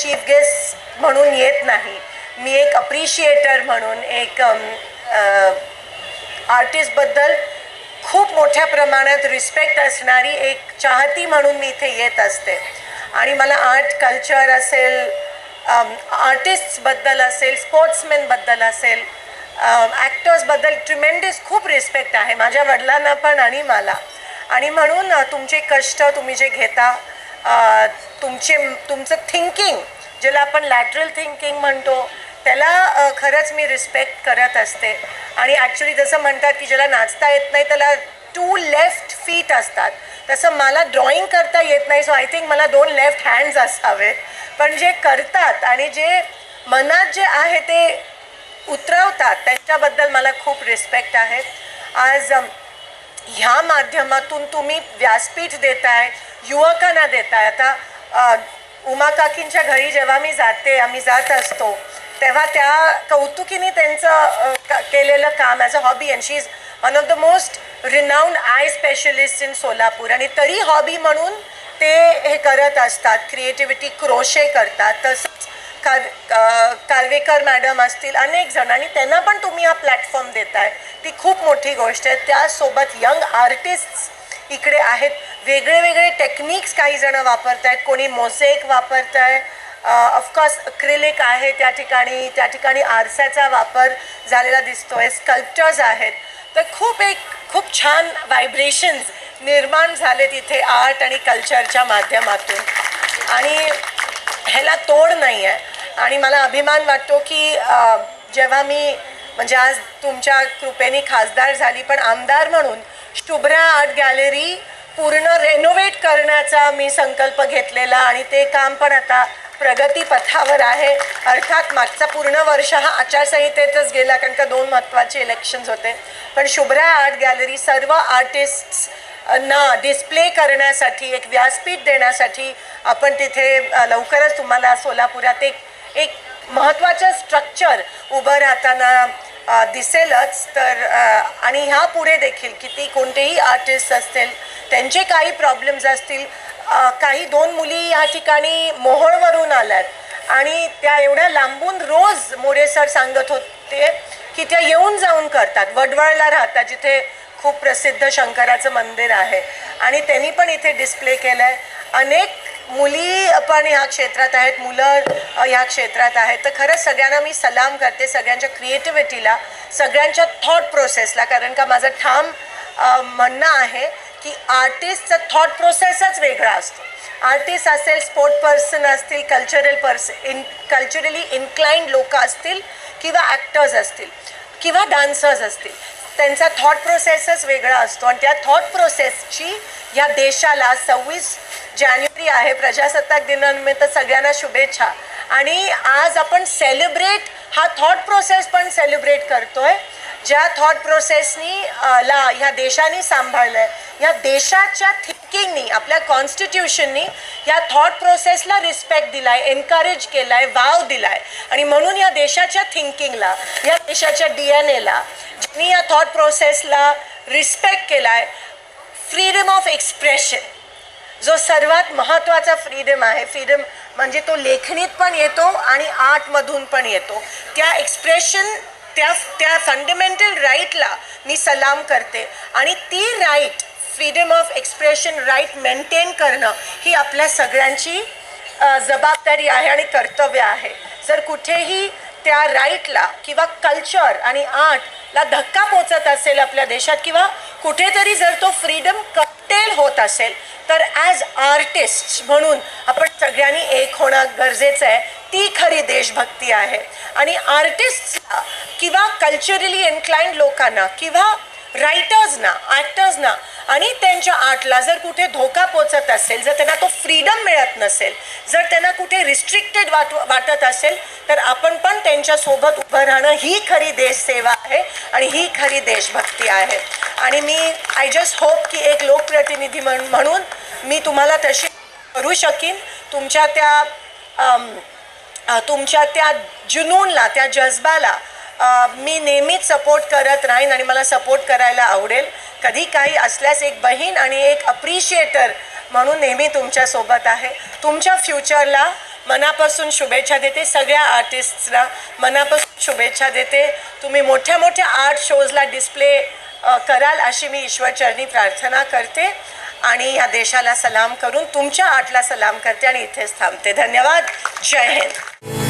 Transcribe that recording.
Chief guest म्हणून येत नाही. मी एक अप्रिशिएटर म्हणून एक आर्टिस्टबद्दल खूप मोठ्या प्रमाणात रिस्पेक्ट असणारी एक चाहती म्हणून मी इथे येत असते. आणि मला आर्ट कल्चर असेल आर्टिस्टबद्दल असेल स्पोर्ट्समॅनबद्दल असेल ॲक्टर्सबद्दल ट्रिमेंडियस खूप रिस्पेक्ट आहे माझ्या वडिलांना पण आणि मला. आणि म्हणून तुमचे कष्ट तुम्ही जे घेता तुमचे तुमचं थिंकिंग ज्याला आपण लॅटरल थिंकिंग म्हणतो त्याला खरंच मी रिस्पेक्ट करत असते. आणि ॲक्च्युली जसं म्हणतात की ज्याला नाचता येत नाही त्याला टू लेफ्ट फीट असतात. तसं मला ड्रॉइंग करता येत नाही सो आय थिंक मला दोन लेफ्ट हँड्स असावेत पण जे करतात आणि जे मनात जे आहे ते उतरवतात त्यांच्याबद्दल मला खूप रिस्पेक्ट आहे. आज ह्या माध्यमातून तुम्ही व्यासपीठ देताय युवकांना देताय. आता उमाकाकींच्या उमा काकींच्या घरी जेव्हा मी जाते आम्ही जात असतो तेव्हा त्या कौतुकीने त्यांचं क- केलेलं काम as a hobby and she is one of the most renowned eye specialist in Solapur आणि तरी हॉबी म्हणून ते हे करत असतात क्रिएटिव्हिटी क्रोशे करतात. तसंच कार अ, कारवेकर मॅडम असतील अनेक जण आणि त्यांना पण तुम्ही हा प्लॅटफॉर्म देताय. ती खूप मोठी गोष्ट आहे. त्यासोबत यंग आर्टिस्ट इकडे आहेत. वेगळे वेगळे टेक्निक्स काही जण वापरत आहेत कोणी मोसेक वापरत आहे ऑफकोर्स अक्रिलिक आहे त्या ठिकाणी. त्या ठिकाणी आरशाचा वापर झालेला दिसतोय. स्कल्पचर्स आहेत. तर खूप एक खूप छान व्हायब्रेशन्स निर्माण झाले तिथे आर्ट आणि कल्चरच्या माध्यमातून. आणि ह्याला तोड नाही आहे आणि मला अभिमान वाटतो की जेव्हा मी म्हणजे आज तुमच्या कृपेने खासदार झाली पण आमदार म्हणून शुभ्रा आर्ट गॅलरी पूर्ण रेनोव्हेट करण्याचा मी संकल्प घेतलेला आणि ते काम पण आता प्रगतीपथावर आहे. अर्थात मागचा पूर्ण वर्ष हा आचारसंहितेतच गेला कारण का दोन महत्त्वाचे इलेक्शन्स होते. पण शुभ्रा आर्ट गॅलरी सर्व आर्टिस्ट्स ना डिस्प्ले करण्यासाठी एक व्यासपीठ देण्यासाठी आपण तिथे लवकरच तुम्हाला सोलापुरात एक एक महत्त्वाचं स्ट्रक्चर उभं राहताना दिसेलच. तर आणि ह्या पुढे देखील किती कोणतेही आर्टिस्ट असतील त्यांचे काही प्रॉब्लेम्स असतील काही दोन मुली या ठिकाणी मोहोळवरून आल्यात. आणि त्या एवढ्या लांबून रोज मोरे सर सांगत होते की त्या येऊन जाऊन करतात. वडवळला राहतात जिथे खूप प्रसिद्ध शंकराचं मंदिर आहे. आणि त्यांनी पण इथे डिस्प्ले केलं आहे अनेक मुली पण ह्या क्षेत्रात आहेत मुलं ह्या क्षेत्रात आहेत. तर खरंच सगळ्यांना मी सलाम करते सगळ्यांच्या क्रिएटिव्हिटीला सगळ्यांच्या थॉट प्रोसेसला कारण का माझं ठाम म्हणणं आहे की आर्टिस्टचा थॉट प्रोसेसच वेगळा असतो. आर्टिस्ट असेल स्पोर्ट पर्सन असतील cultural person culturally inclined लोक असतील किंवा ॲक्टर्स असतील किंवा डान्सर्स असतील. त्यांचा थॉट प्रोसेसच वेगळा असतो. आणि त्या थॉट प्रोसेसची या देशाला सव्वीस जानेवारी आहे प्रजासत्ताक दिनानिमित्त सगळ्यांना शुभेच्छा. आणि आज आपण सेलिब्रेट हा थॉट प्रोसेस पण सेलिब्रेट करतोय ज्या थॉट प्रोसेसनी ला ह्या देशाने सांभाळलं आहे या देशाच्या थिंकिंगनी आपल्या कॉन्स्टिट्यूशननी या थॉट प्रोसेसला रिस्पेक्ट दिला आहे एनकरेज केला आहे वाव दिला आहे आणि म्हणून या देशाच्या थिंकिंगला या देशाच्या डी एन एला ज्यांनी या थॉट प्रोसेसला रिस्पेक्ट केला आहे फ्रीडम ऑफ एक्सप्रेशन जो सर्वात महत्त्वाचा फ्रीडम आहे. फ्रीडम म्हणजे तो लेखणीत पण येतो आणि आर्टमधून पण येतो. त्या एक्सप्रेशन त्या त्या फंडामेंटल राईटला मी सलाम करते. आणि ती right freedom of expression right maintain करणं ही आपल्या सगळ्यांची जबाबदारी आहे आणि कर्तव्य आहे. जर कुठेही त्या राईटला किंवा कल्चर आणि आर्टला धक्का पोचत असेल आपल्या देशात किंवा कुठेतरी जर तो फ्रीडम क कॉकटेल होत असेल तर ॲज आर्टिस्ट म्हणून आपण सगळ्यांनी एक होणं गरजेचं आहे. ती खरी देशभक्ती आहे. आणि आर्टिस्टला किंवा कल्चरली इन्क्लाइंड लोकांना किंवा रायटर्सना ॲक्टर्सना आणि त्यांच्या आर्टला जर कुठे धोका पोचत असेल जर त्यांना तो फ्रीडम मिळत नसेल जर त्यांना कुठे रिस्ट्रिक्टेड वाट वाटत असेल तर आपण पण त्यांच्यासोबत उभं राहणं ही खरी देशसेवा आहे आणि ही खरी देशभक्ती आहे. आणि मी आय जस्ट होप की एक लोकप्रतिनिधी म्हण म्हणून मी तुम्हाला तशी करू शकीन. तुमच्या त्या तुमच्या त्या जुनूनला त्या जज्बाला मी नेहमीच सपोर्ट करत राहीन आणि मला सपोर्ट करायला आवडेल. कधी काही असल्यास एक बहीण आणि एक अप्रिशिएटर म्हणून नेहमी तुमच्यासोबत आहे. तुमच्या फ्युचरला मनापासून शुभेच्छा देते सगळ्या आर्टिस्टला मनापासून शुभेच्छा देते. तुम्ही मोठ्या मोठ्या आर्ट शोजला डिस्प्ले कराल अशी मी ईश्वरचरणी प्रार्थना करते. आणि या देशाला सलाम करून तुमच्या आर्टला सलाम करते आणि इथेच थांबते. धन्यवाद. जय हिंद.